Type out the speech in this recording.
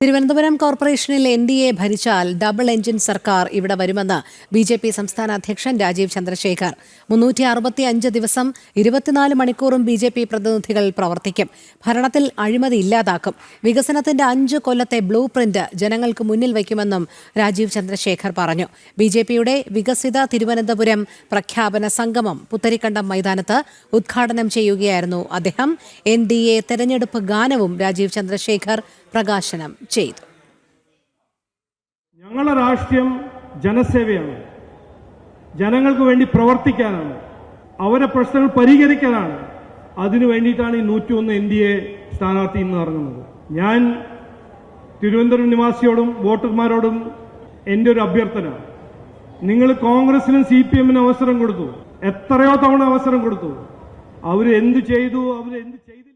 തിരുവനന്തപുരം കോർപ്പറേഷനിൽ N D A ഭരിച്ചാൽ double engine സർക്കാർ ഇവിടെ വരുമെന്ന് ബി ജെ പി സംസ്ഥാന അധ്യക്ഷൻ രാജീവ് ചന്ദ്രശേഖർ. മുന്നൂറ്റി അറുപത്തി അഞ്ച് ദിവസം ഇരുപത്തിനാല് മണിക്കൂറും ബി ജെ പി പ്രതിനിധികൾ പ്രവർത്തിക്കും. ഭരണത്തിൽ അഴിമതി ഇല്ലാതാക്കും. വികസനത്തിന്റെ അഞ്ച് കൊല്ലത്തെ ബ്ലൂ പ്രിന്റ് ജനങ്ങൾക്ക് മുന്നിൽ വയ്ക്കുമെന്നും രാജീവ് ചന്ദ്രശേഖർ പറഞ്ഞു. ബി ജെ പിയുടെ വികസിത തിരുവനന്തപുരം പ്രഖ്യാപന സംഗമം പുത്തരിക്കണ്ടം മൈതാനത്ത് ഉദ്ഘാടനം ചെയ്യുകയായിരുന്നു അദ്ദേഹം. എൻ ഡി എ തെരഞ്ഞെടുപ്പ് ഗാനവും രാജീവ് ചന്ദ്രശേഖർ പ്രകാശനം ചെയ്തു. ഞങ്ങളുടെ രാഷ്ട്രീയം ജനസേവയാണ്. ജനങ്ങൾക്ക് വേണ്ടി പ്രവർത്തിക്കാനാണ്. അവരെ പ്രശ്നങ്ങൾ പരിഹരിക്കാനാണ്. അതിനു വേണ്ടിയിട്ടാണ് ഈ നൂറ്റിയൊന്ന് എൻ ഡി എ സ്ഥാനാർത്ഥി ഇന്ന് ഇറങ്ങുന്നത്. ഞാൻ തിരുവനന്തപുരം നിവാസിയോടും വോട്ടർമാരോടും എന്റെ ഒരു അഭ്യർത്ഥന. നിങ്ങൾ കോൺഗ്രസിനും സി പി എമ്മിനും അവസരം കൊടുത്തു. എത്രയോ തവണ അവസരം കൊടുത്തു. അവർ എന്ത് ചെയ്തു? അവർ എന്ത് ചെയ്തു